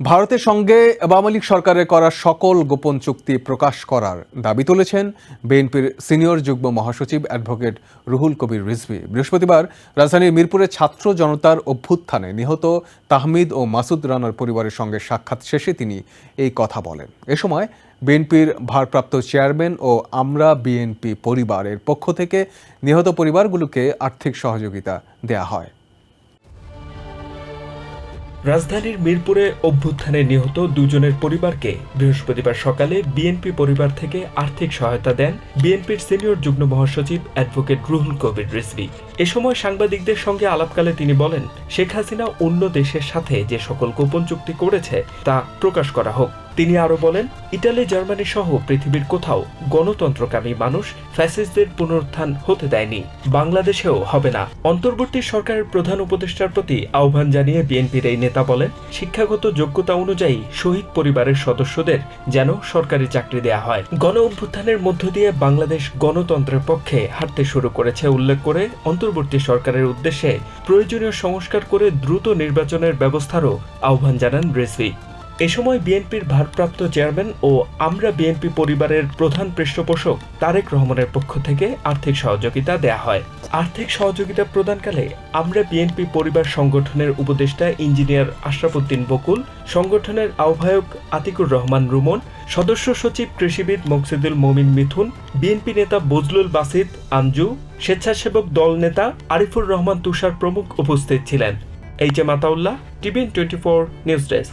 ভারতের সঙ্গে আওয়ামী লীগ সরকারের করা সকল গোপন চুক্তি প্রকাশ করার দাবি তুলেছেন বিএনপির সিনিয়র যুগ্ম মহাসচিব অ্যাডভোকেট রুহুল কবির রিজভী। বৃহস্পতিবার রাজধানীর মিরপুরে ছাত্র জনতার অভ্যুত্থানে নিহত তাহমিদ ও মাসুদ রানার পরিবারের সঙ্গে সাক্ষাৎ শেষে তিনি এই কথা বলেন। এ সময় বিএনপির ভারপ্রাপ্ত চেয়ারম্যান ও আমরা বিএনপি পরিবারের পক্ষ থেকে নিহত পরিবারগুলোকে আর্থিক সহযোগিতা দেয়া হয়। রাজধানীর মিরপুরে অভ্যুত্থানে নিহত দুজনের পরিবারকে বৃহস্পতিবার সকালে বিএনপি পরিবার থেকে আর্থিক সহায়তা দেন বিএনপির সিনিয়র যুগ্ম মহাসচিব অ্যাডভোকেট রুহুল কবির রিসভি এ সময় সাংবাদিকদের সঙ্গে আলাপকালে তিনি বলেন, শেখ হাসিনা অন্য দেশের সাথে যে সকল গোপন চুক্তি করেছে, তা প্রকাশ করা হোক। তিনি আরও বলেন, ইটালি, জার্মানি সহ পৃথিবীর কোথাও গণতন্ত্রকামী মানুষ ফ্যাসিস্টদের পুনরুত্থান হতে দেয়নি। বাংলাদেশেও হবে না। অন্তর্বর্তী সরকারের প্রধান উপদেষ্টার প্রতি আহ্বান জানিয়ে বিএনপির এই নেতা বলেন, শিক্ষাগত যোগ্যতা অনুযায়ী শহীদ পরিবারের সদস্যদের যেন সরকারি চাকরি দেয়া হয়। গণ অভ্যুত্থানের মধ্য দিয়ে বাংলাদেশ গণতন্ত্রের পক্ষে হাঁটতে শুরু করেছে উল্লেখ করে অন্তর্বর্তী সরকারের উদ্দেশ্যে প্রয়োজনীয় সংস্কার করে দ্রুত নির্বাচনের ব্যবস্থারও আহ্বান জানান রেজভি এ সময় বিএনপির ভারপ্রাপ্ত চেয়ারম্যান ও আমরা বিএনপি পরিবারের প্রধান পৃষ্ঠপোষক তারেক রহমানের পক্ষ থেকে আর্থিক সহযোগিতা দেয়া হয়। আর্থিক সহযোগিতা প্রদানকালে আমরা বিএনপি পরিবার সংগঠনের উপদেষ্টা ইঞ্জিনিয়ার আশরাফুদ্দিন বকুল, সংগঠনের আহ্বায়ক আতিকুর রহমান রুমন, সদস্য সচিব কৃষিবিদ মকসিদুল মমিন মিথুন, বিএনপি নেতা বজলুল বাসিদ আঞ্জু, স্বেচ্ছাসেবক দল নেতা আরিফুর রহমান তুষার প্রমুখ উপস্থিত ছিলেন। H M Ataullah TVN twenty four news desk.